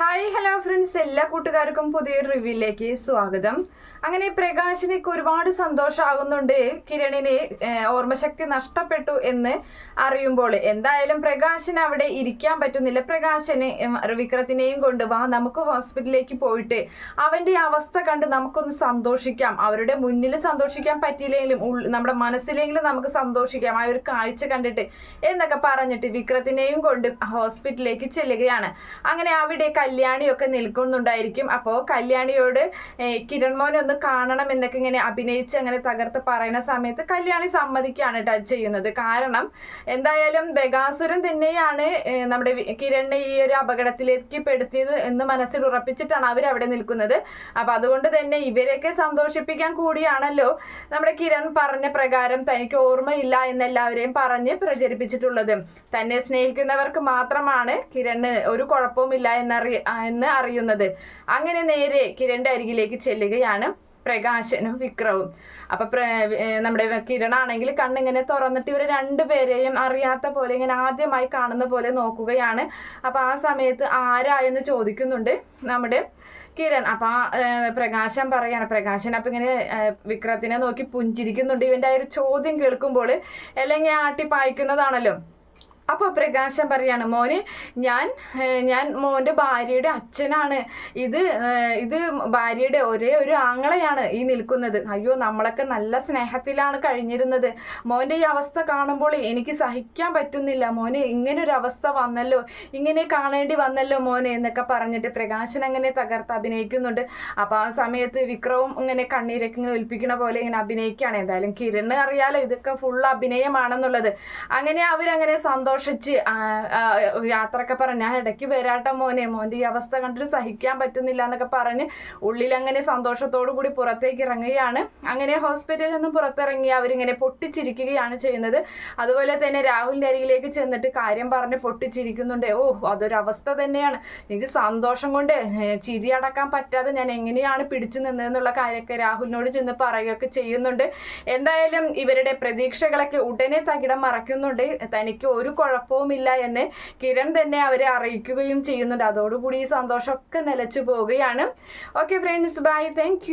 Hi hello friends എല്ലാ കൂട്ടുകാർക്കും പുതിയൊരു റിവ്യൂയിലേക്ക് സ്വാഗതം. അങ്ങനെ പ്രകാശിനേക്ക് ഒരുപാട് സന്തോഷമാകുന്നുണ്ട് കിരണിന് ഓർമ്മശക്തി നഷ്ടപ്പെട്ടു എന്ന് അറിയുമ്പോൾ. എന്തായാലും പ്രകാശിന് അവിടെ ഇരിക്കാൻ പറ്റുന്നില്ല. പ്രകാശനെ വിക്രത്തിനെയും കൊണ്ട് വാ നമുക്ക് ഹോസ്പിറ്റലിലേക്ക് പോയിട്ട് അവന്റെ അവസ്ഥ കണ്ട് നമുക്കൊന്ന് സന്തോഷിക്കാം. അവരുടെ മുന്നിൽ സന്തോഷിക്കാൻ പറ്റിയില്ലെങ്കിലും നമ്മുടെ മനസ്സിലെങ്കിലും നമുക്ക് സന്തോഷിക്കാം. ആ ഒരു കാഴ്ച കണ്ടിട്ട് എന്നൊക്കെ പറഞ്ഞിട്ട് വിക്രത്തിനെയും കൊണ്ട് ഹോസ്പിറ്റലിലേക്ക് ചെല്ലുകയാണ്. അങ്ങനെ അവിടെ കല്യാണിയൊക്കെ നിൽക്കുന്നുണ്ടായിരിക്കും. അപ്പോ കല്യാണിയോട് കിരൺ മോനെ ഒന്ന് കാണണം എന്നൊക്കെ ഇങ്ങനെ അഭിനയിച്ച് അങ്ങനെ തകർത്ത് പറയുന്ന സമയത്ത് കല്യാണി സമ്മതിക്കുകയാണ് ടച്ച് ചെയ്യുന്നത്. കാരണം എന്തായാലും ബഗാസുരം തന്നെയാണ് നമ്മുടെ കിരണിനെ ഈ ഒരു അപകടത്തിലേക്ക് പെടുത്തിയത് എന്ന് മനസ്സിൽ ഉറപ്പിച്ചിട്ടാണ് അവർ അവിടെ നിൽക്കുന്നത്. അപ്പൊ അതുകൊണ്ട് തന്നെ ഇവരെയൊക്കെ സന്തോഷിപ്പിക്കാൻ കൂടിയാണല്ലോ നമ്മുടെ കിരൺ പറഞ്ഞ പ്രകാരം തനിക്ക് ഓർമ്മയില്ല എന്നെല്ലാവരെയും പറഞ്ഞ് പ്രചരിപ്പിച്ചിട്ടുള്ളത്. തന്നെ സ്നേഹിക്കുന്നവർക്ക് മാത്രമാണ് കിരണ് ഒരു കുഴപ്പവുമില്ല എന്നറി ആ, എന്ന് അറിയുന്നത്. അങ്ങനെ നേരെ കിരണിന്റെ അരികിലേക്ക് ചെല്ലുകയാണ് പ്രകാശനും വിക്രവും. അപ്പൊ നമ്മുടെ കിരണാണെങ്കിൽ കണ്ണിങ്ങനെ തുറന്നിട്ട് ഇവരെ രണ്ടുപേരെയും അറിയാത്ത പോലെ ഇങ്ങനെ ആദ്യമായി കാണുന്ന പോലെ നോക്കുകയാണ്. അപ്പൊ ആ സമയത്ത് ആരായെന്ന് ചോദിക്കുന്നുണ്ട് നമ്മുടെ കിരൺ. അപ്പൊ പ്രകാശൻ പറയാണ് പ്രകാശൻ അപ്പൊ ഇങ്ങനെ വിക്രത്തിനെ നോക്കി പുഞ്ചിരിക്കുന്നുണ്ട്. ഇവന്റെ ആ ഒരു ചോദ്യം കേൾക്കുമ്പോൾ അല്ലെങ്കിൽ ആട്ടി പായിക്കുന്നതാണല്ലോ. അപ്പോൾ പ്രകാശം പറയാണ് മോന് ഞാൻ ഞാൻ മോന്റെ ഭാര്യയുടെ അച്ഛനാണ്. ഇത് ഇത് ഭാര്യയുടെ ഒരേ ഒരു ആങ്ങളെയാണ് ഈ നിൽക്കുന്നത്. അയ്യോ നമ്മളൊക്കെ നല്ല സ്നേഹത്തിലാണ് കഴിഞ്ഞിരുന്നത്. മോന്റെ ഈ അവസ്ഥ കാണുമ്പോൾ എനിക്ക് സഹിക്കാൻ പറ്റുന്നില്ല. മോന് ഒരു അവസ്ഥ വന്നല്ലോ. ഇങ്ങനെ കാണേണ്ടി വന്നല്ലോ മോനെ എന്നൊക്കെ പറഞ്ഞിട്ട് പ്രകാശൻ അങ്ങനെ തകർത്ത് അഭിനയിക്കുന്നുണ്ട്. അപ്പോൾ ആ സമയത്ത് വിക്രവും ഇങ്ങനെ കണ്ണീരൊക്കെ ഇങ്ങനെ ഒലിപ്പിക്കണ പോലെ ഇങ്ങനെ അഭിനയിക്കുകയാണ്. എന്തായാലും കിരണ് അറിയാലോ ഇതൊക്കെ ഫുൾ അഭിനയമാണെന്നുള്ളത്. അങ്ങനെ അവരങ്ങനെ സന്തോഷിച്ച് ആ, ആ, യാത്രയൊക്കെ പറഞ്ഞ് ഞാൻ ഇടയ്ക്ക് വരാട്ടോ മോനെ മോന്റെ ഈ അവസ്ഥ കണ്ടിട്ട് സഹിക്കാൻ പറ്റുന്നില്ല എന്നൊക്കെ പറഞ്ഞ് ഉള്ളിൽ അങ്ങനെ സന്തോഷത്തോടു കൂടി പുറത്തേക്ക് ഇറങ്ങുകയാണ്. അങ്ങനെ ഹോസ്പിറ്റലിൽ നിന്നും പുറത്തിറങ്ങി അവരിങ്ങനെ പൊട്ടിച്ചിരിക്കുകയാണ് ചെയ്യുന്നത്. അതുപോലെ തന്നെ രാഹുലിന്റെ അരികിലേക്ക് ചെന്നിട്ട് കാര്യം പറഞ്ഞ് പൊട്ടിച്ചിരിക്കുന്നുണ്ട്. ഓ അതൊരവസ്ഥ തന്നെയാണ്. എനിക്ക് സന്തോഷം കൊണ്ട് ചിരി അടക്കാൻ പറ്റാതെ ഞാൻ എങ്ങനെയാണ് പിടിച്ചു നിന്നതെന്നുള്ള കാര്യമൊക്കെ രാഹുലിനോട് ചെന്ന് പറയുകയൊക്കെ ചെയ്യുന്നുണ്ട്. എന്തായാലും ഇവരുടെ പ്രതീക്ഷകളൊക്കെ ഉടനെ തകിടം മറക്കുന്നുണ്ട്. തനിക്ക് ഒരു കുഴപ്പവുമില്ല എന്ന് കിരൺ തന്നെ അവരെ അറിയിക്കുകയും ചെയ്യുന്നുണ്ട്. അതോടുകൂടി ഈ സന്തോഷമൊക്കെ നിലച്ചു പോവുകയാണ്. Okay friends bye thank